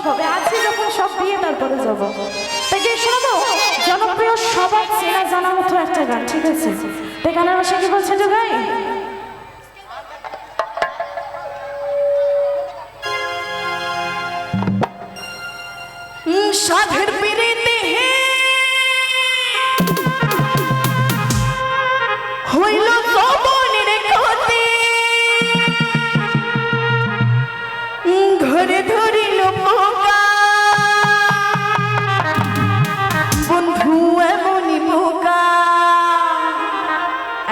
শখ হবে আজকে যখন সব দিয়ে তারপরে যাব। তাকে শোনো, জনপ্রিয় সবার চেনা জানা মতো একটা গান, ঠিক আছে? তাই গানের বাসা কি বলছে যে ভাই সাধের পীর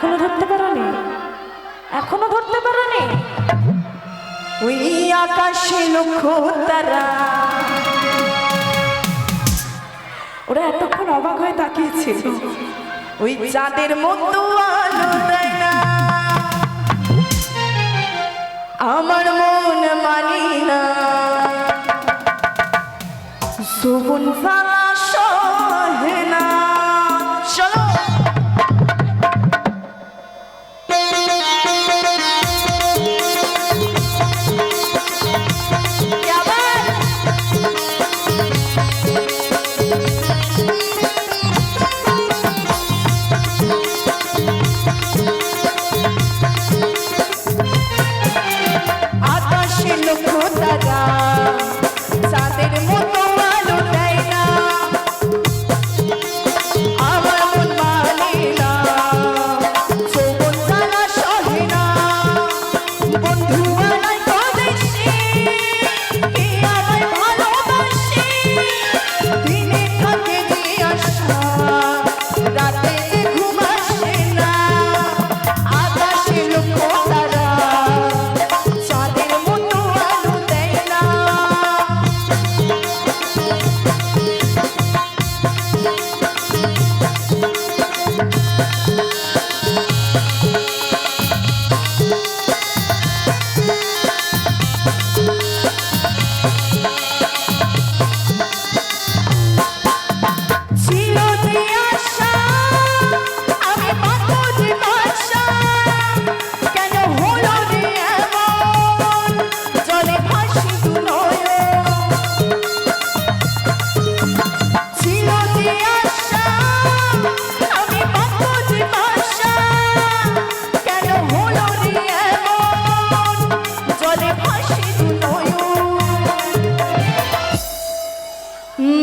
এখনও ধরতে পারোনি? এখনও ধরতে পারোনি? ওই আকাশে লক্ষ তারা ওরা এতক্ষণ অবাক হয়ে তাকিয়েছিল। ওই চাঁদের মতো আলো দেয়। না আমার মন মানি না। শোভন ফালা সহে না চলো।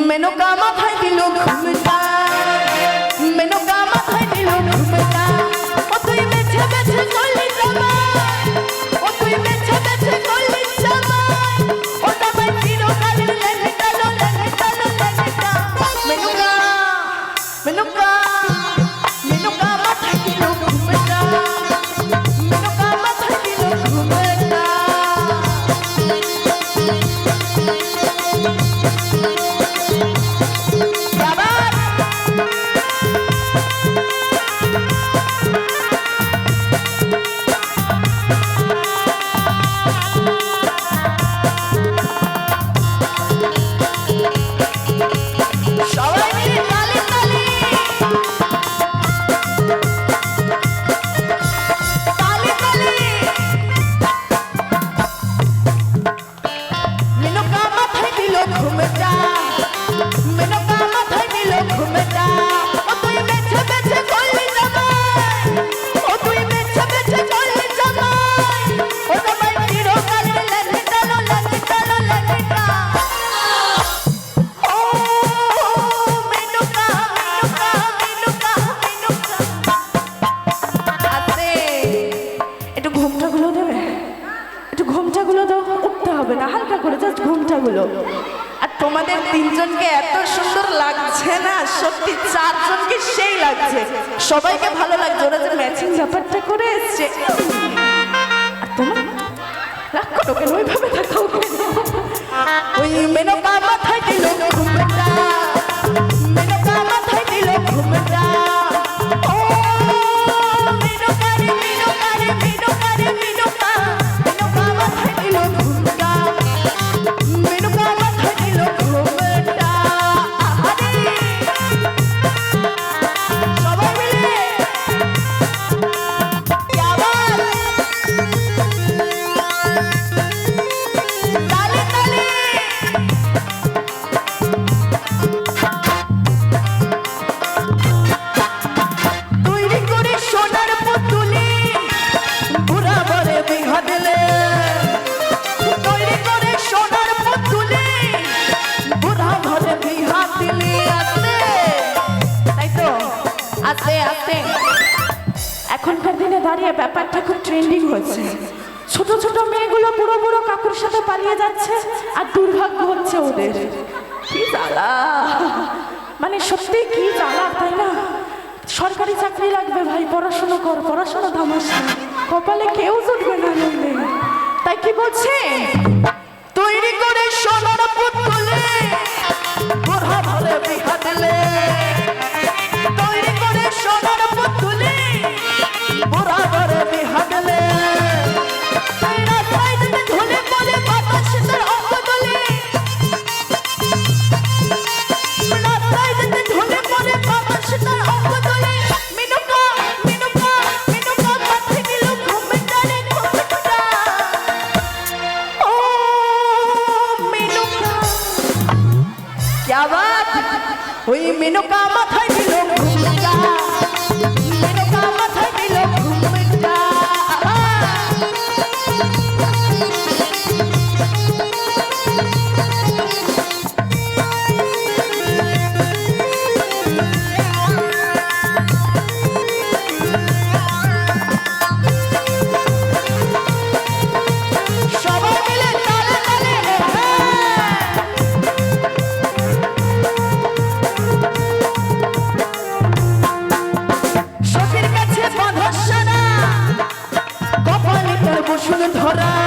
মেনকা মাথায় দিল ঘুমটা এত সুন্দর লাগছে না? সত্যি চারজনকে সেই লাগছে। সবাইকে ভালো লাগছে, ওরা যে ম্যাচিং ব্যাপারটা করে এসছে। আর তোমার? রাখ ওইভাবে থাকো ওই মেনকা মাথায় দিল পালিয়ে যাচ্ছে আর দুর্ভাগ্য হচ্ছে ওদের। কি জ্বালা? মানে সত্যি কি জ্বালা, তাই না? সরকারি চাকরি লাগবে ভাই, পড়াশোনা কর, পড়াশোনা ধামাস কপালে কেউ জুটবে না নইলে তাই কি বলছে তৈরি করে সোনার পুতুলে। ওই মেনকা মাথায় Sarah.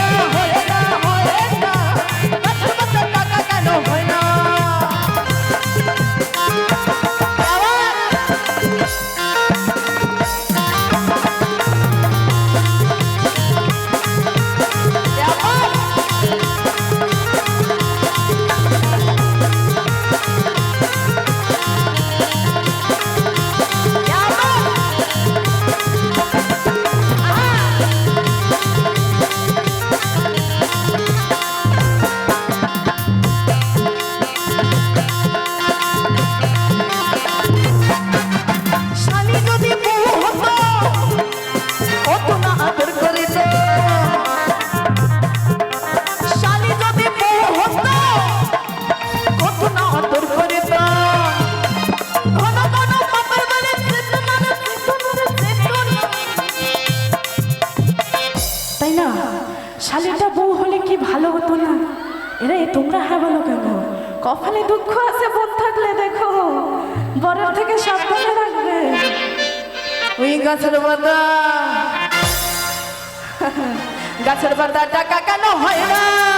মনে দুঃখ আছে বোধ থাকলে দেখো। বড় থেকে সাবধানে রাখবে। ওই গাছের পাতা। গাছের পাতাটা কেন হয় না।